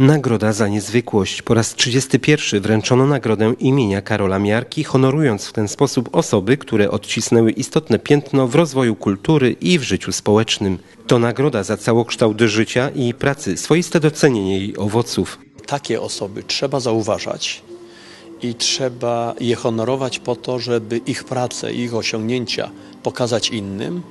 Nagroda za niezwykłość. Po raz 31 wręczono nagrodę imienia Karola Miarki, honorując w ten sposób osoby, które odcisnęły istotne piętno w rozwoju kultury i w życiu społecznym. To nagroda za całokształt życia i pracy, swoiste docenienie jej owoców. Takie osoby trzeba zauważać i trzeba je honorować po to, żeby ich pracę, ich osiągnięcia pokazać innym,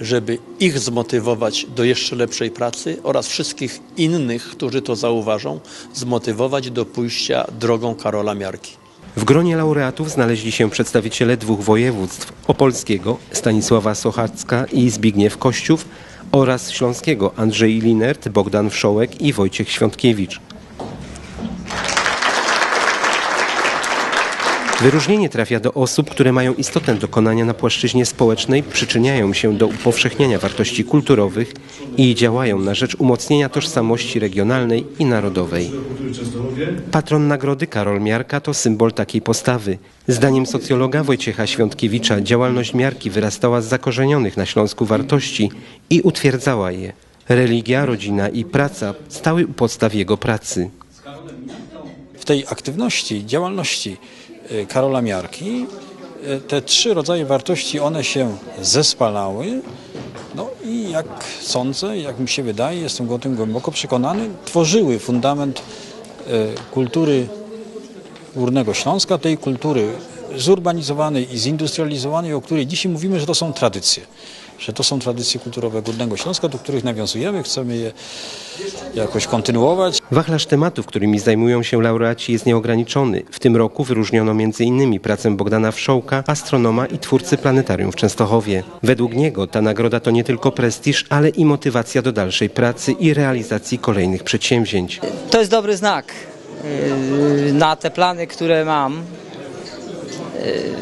żeby ich zmotywować do jeszcze lepszej pracy oraz wszystkich innych, którzy to zauważą, zmotywować do pójścia drogą Karola Miarki. W gronie laureatów znaleźli się przedstawiciele dwóch województw opolskiego Stanisława Sochacka i Zbigniew Kościów oraz śląskiego Andrzej Linert, Bogdan Wszołek i Wojciech Świątkiewicz. Wyróżnienie trafia do osób, które mają istotne dokonania na płaszczyźnie społecznej, przyczyniają się do upowszechniania wartości kulturowych i działają na rzecz umocnienia tożsamości regionalnej i narodowej. Patron nagrody Karol Miarka to symbol takiej postawy. Zdaniem socjologa Wojciecha Świątkiewicza działalność Miarki wyrastała z zakorzenionych na Śląsku wartości i utwierdzała je. Religia, rodzina i praca stały u podstaw jego pracy. w tej aktywności, działalności Karola Miarki y, te trzy rodzaje wartości, one się zespalały. No i jak sądzę, jak mi się wydaje, jestem o tym głęboko przekonany, tworzyły fundament y, kultury Górnego Śląska, tej kultury zurbanizowanej i zindustrializowanej, o której dzisiaj mówimy, że to są tradycje. Że to są tradycje kulturowe Górnego Śląska, do których nawiązujemy, chcemy je jakoś kontynuować. Wachlarz tematów, którymi zajmują się laureaci jest nieograniczony. W tym roku wyróżniono m.in. pracę Bogdana Wszołka, astronoma i twórcy planetarium w Częstochowie. Według niego ta nagroda to nie tylko prestiż, ale i motywacja do dalszej pracy i realizacji kolejnych przedsięwzięć. To jest dobry znak yy, na te plany, które mam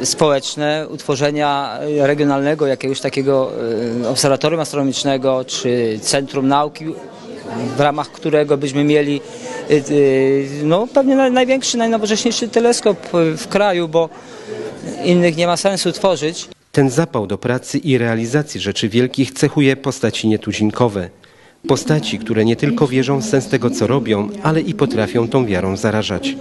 społeczne, utworzenia regionalnego jakiegoś takiego yy, obserwatorium astronomicznego czy centrum nauki, w ramach którego byśmy mieli yy, no, pewnie naj- największy, najnowocześniejszy teleskop w kraju, bo innych nie ma sensu tworzyć. Ten zapał do pracy i realizacji rzeczy wielkich cechuje postaci nietuzinkowe. Postaci, które nie tylko wierzą w sens tego, co robią, ale i potrafią tą wiarą zarażać.